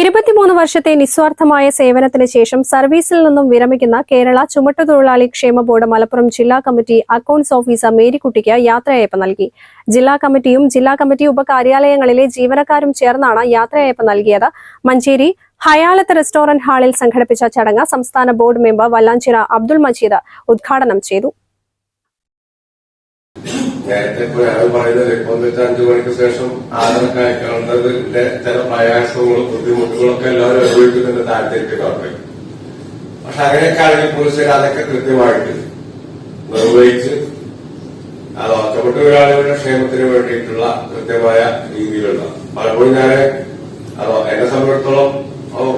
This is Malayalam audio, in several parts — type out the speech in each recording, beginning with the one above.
ഇരുപത്തിമൂന്ന് വർഷത്തെ നിസ്വാർത്ഥമായ സേവനത്തിന് ശേഷം സർവീസിൽ നിന്നും വിരമിക്കുന്ന കേരള ചുമട്ടുതൊഴിലാളി ക്ഷേമ ബോർഡ് മലപ്പുറം ജില്ലാ കമ്മിറ്റി അക്കൌണ്ട്സ് ഓഫീസർ മേരിക്കുട്ടിക്ക് യാത്രയയപ്പ് നൽകി. ജില്ലാ കമ്മിറ്റിയും ജില്ലാ കമ്മിറ്റി ഉപകാര്യാലയങ്ങളിലെ ജീവനക്കാരും ചേർന്നാണ് യാത്രയയപ്പ് നൽകിയത്. മഞ്ചേരി ഹയാലത്ത് റെസ്റ്റോറന്റ് ഹാളിൽ സംഘടിപ്പിച്ച ചടങ്ങ് സംസ്ഥാന ബോർഡ് മെമ്പർ വല്ലാഞ്ചിറ അബ്ദുൾ മജീദ് ഉദ്ഘാടനം ചെയ്തു. നേരത്തെ ഇപ്പൊ ഞങ്ങൾ പറയുന്നത് ഇപ്പൊ അഞ്ചു മണിക്ക് ശേഷം ആധാരൊക്കെ അയക്കേണ്ടതിന്റെ ചില പ്രയാസങ്ങളും ബുദ്ധിമുട്ടുകളും ഒക്കെ എല്ലാവരും അനുഭവിക്കുന്നുണ്ട് താല്പര്യത്തിലൊക്കെ പക്ഷെ അങ്ങനെയൊക്കെ ആണെങ്കിൽ പോലീസുകാർ അതൊക്കെ കൃത്യമായിട്ട് നിർവഹിച്ച് അത് ഒറ്റപ്പെട്ട ഒരാളുകളുടെ ക്ഷേമത്തിന് വേണ്ടിയിട്ടുള്ള കൃത്യമായ രീതിയിലുള്ള പലപ്പോഴും ഞാൻ അതോ എന്നെ സംബന്ധിച്ചിടത്തോളം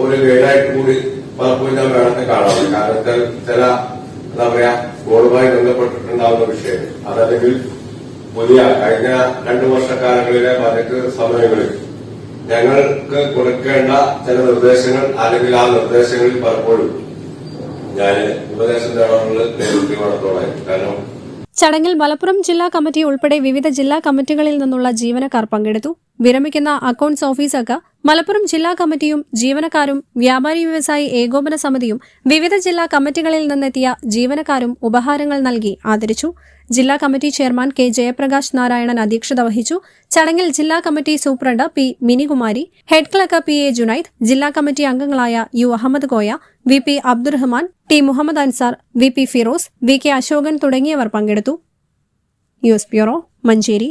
ഒരു ഗൈഡായിട്ട് കൂടി പലപ്പോഴും ഞാൻ വേണമെന്ന് കാണാറുണ്ട്. കാരണം ചില എന്താ പറയാ ബോർഡുമായി ബന്ധപ്പെട്ടിട്ടുണ്ടാവുന്ന വിഷയം അതല്ലെങ്കിൽ പുതിയ കഴിഞ്ഞ രണ്ടു വർഷക്കാലങ്ങളിലെ ബജറ്റ് സമയങ്ങളിൽ ഞങ്ങൾക്ക് കൊടുക്കേണ്ട ചില നിർദ്ദേശങ്ങൾ അല്ലെങ്കിൽ ആ നിർദ്ദേശങ്ങളിൽ പലപ്പോഴും ഞാൻ ഉപദേശം തേടാനുള്ള കാരണം ചടങ്ങിൽ മലപ്പുറം ജില്ലാ കമ്മിറ്റി ഉൾപ്പെടെ വിവിധ ജില്ലാ കമ്മിറ്റികളിൽ നിന്നുള്ള ജീവനക്കാർ പങ്കെടുത്തു. വിരമിക്കുന്ന അക്കൌണ്ട്സ് ഓഫീസർക്ക് മലപ്പുറം ജില്ലാ കമ്മിറ്റിയും ജീവനക്കാരും വ്യാപാരി വ്യവസായി ഏകോപന സമിതിയും വിവിധ ജില്ലാ കമ്മിറ്റികളിൽ നിന്നെത്തിയ ജീവനക്കാരും ഉപഹാരങ്ങൾ നൽകി ആദരിച്ചു. ജില്ലാ committee chairman K Jayaprakash Narayanan അധ്യക്ഷത വഹിച്ചു. ചടങ്ങിൽ ജില്ലാ committee superintendent P Minikumari head clerk P A Junaid ജില്ലാ കമ്മിറ്റി അംഗങ്ങളായ U Ahammed Koya V P Abdurahman T Muhammed Ansar V P Firoz V K Ashokan തുടങ്ങിയവർ പങ്കെടുത്തു. News bureau Manjeri.